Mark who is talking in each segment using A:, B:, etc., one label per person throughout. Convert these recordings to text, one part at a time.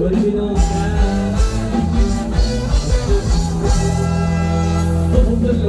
A: 어, 못 들려.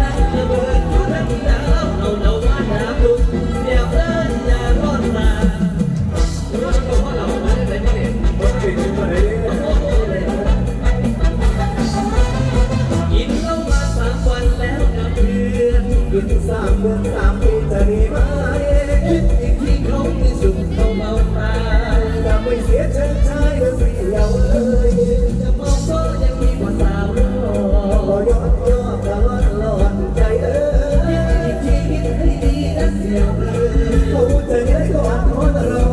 A: เสี
B: ยงเพลงเขาจะได้ก่อนคนเรา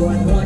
B: one.